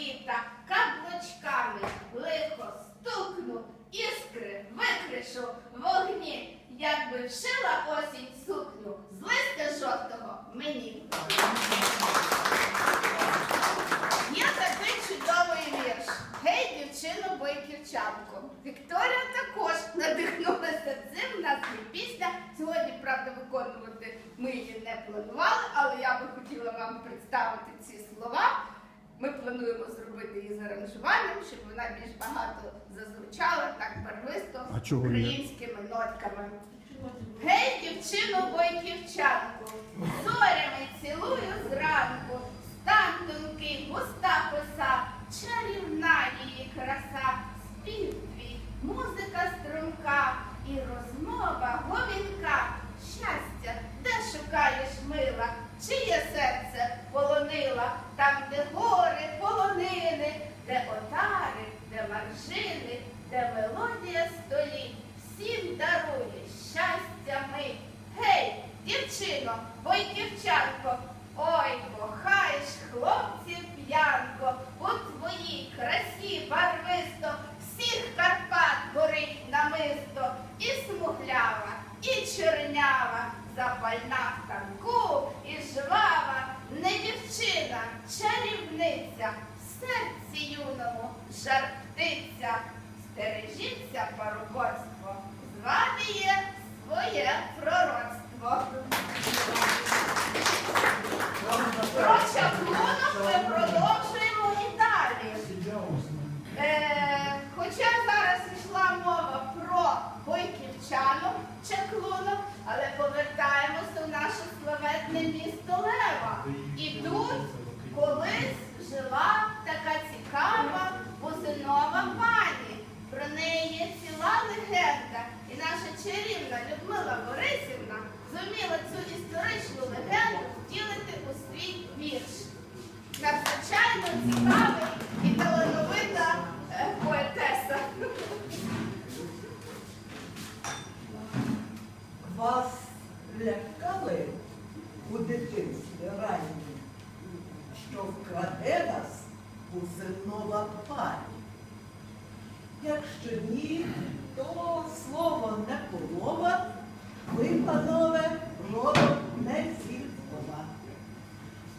літа, каблучками лихо стукну, іскри викришу вогні, якби вшила осінь сукню з листя жовтого мені. Є такий чудовий вірш. Гей, дівчино, бойківчанко. Вікторія також надихнулася цим. У нас є пісня. Сьогодні, правда, виконувати ми її не планували, але я би хотіла вам представити ці слова. Ми плануємо зробити її з аранжуванням, щоб вона більш багато зазвучала так чого українськими нотками. Гей, дівчино, бойківчанку, зорями цілую зранку, стан тонкий, густа коса, чарівна її краса, спів твій, музика струнка і розмова говінка. Щастя, де шукаєш мила, чиє серце полонила, там, де гори, запальна в танку, і жвава, не дівчина, чарівниця, в серці юному жар птиця. Стережіться парубоцтво, з вами є своє пророцтво. Про чаклунок ми продовжуємо і далі. Е, хоча зараз йшла мова про бойківчанок, чаклунок, але наше славетне місто Лева. І тут колись жила така цікава бузинова пані. Про неї є ціла легенда. І наша чарівна Людмила Борисівна зуміла цю історичну легенду втілити у свій вірш. Надзвичайно цікавий і талановита е, поетеса. Вас лякали у дитинстві ранні, що вкраде вас бузинова пані. Якщо ні, то слово не полова, ви, панове, родом не зі.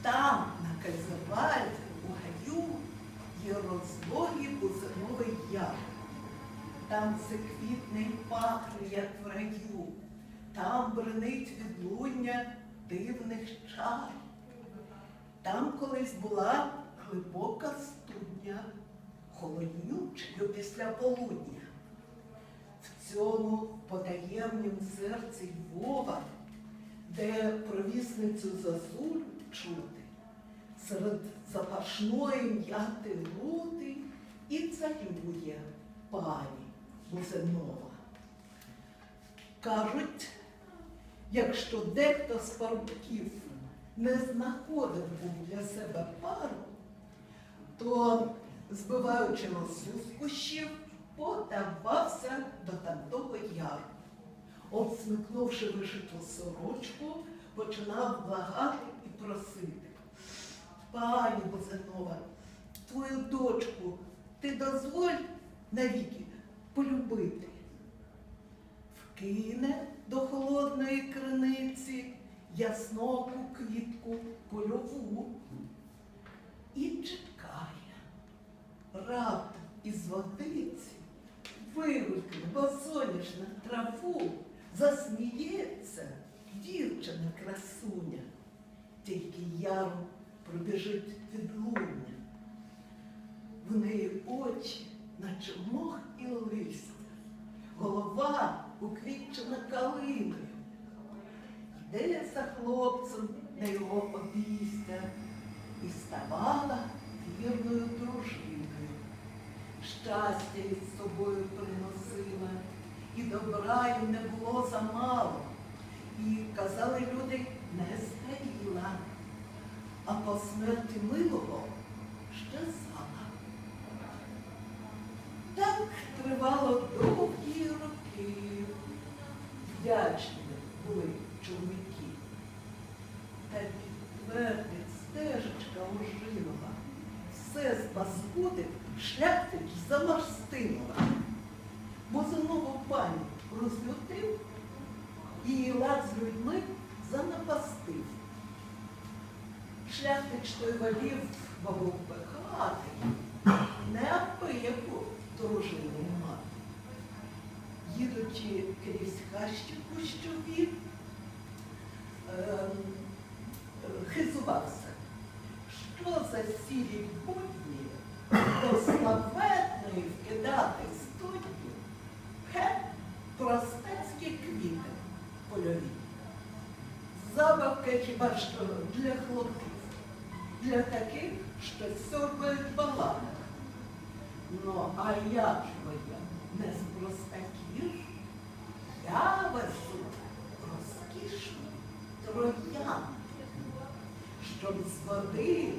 Там, на Казівальці, у гаю, є розлогий бузиновий яр. Там все квітне й пахне, як в раю, там бренить відлуння дивних чар. Там колись була глибока студня, холоднючою після полудня. В цьому потаємнім серці Львова, де провісницю зазуль чути, серед запашної м'яти рути і царює пані Бузинова. Кажуть, якщо дехто з парубків не знаходив був для себе пару, то, збиваючи росу з кущів, подавався до тамтого яру. Обсмикнувши вишиту сорочку, починав благати і просити. Пані Бузинова, твою дочку ти дозволь навіки полюбити. Вкине до холодної криниці ясноку квітку польову і чекає. Раптом із водиці вигукне босоняшна траву, засміється дівчина красуня, тільки яру пробіжить відлуння. В неї очі, наче мох і листя, голова уквітчена калиною. Йде за хлопцем на його обійстя і ставала вірною дружиною. Щастя із собою приносила, і добра їм не було замало. І казали люди, не згоріла, а по смерті милого щезала. паскудив шлях таки замарстила, бо пані розлютив і лад з людьми занапастив. Шляхтич той волів богов пекати, не апияку дружину мати. Їдучи крізь хащі кущові, ем, е, хизувався, що за сірі боль славетної вкидати студні, хе простецькі квіти польові. Забавка хіба що для хлопців, для таких, що сьорбають баланах. Ну, а я твоя не з простаків, я везу розкішну троян, щоб з води.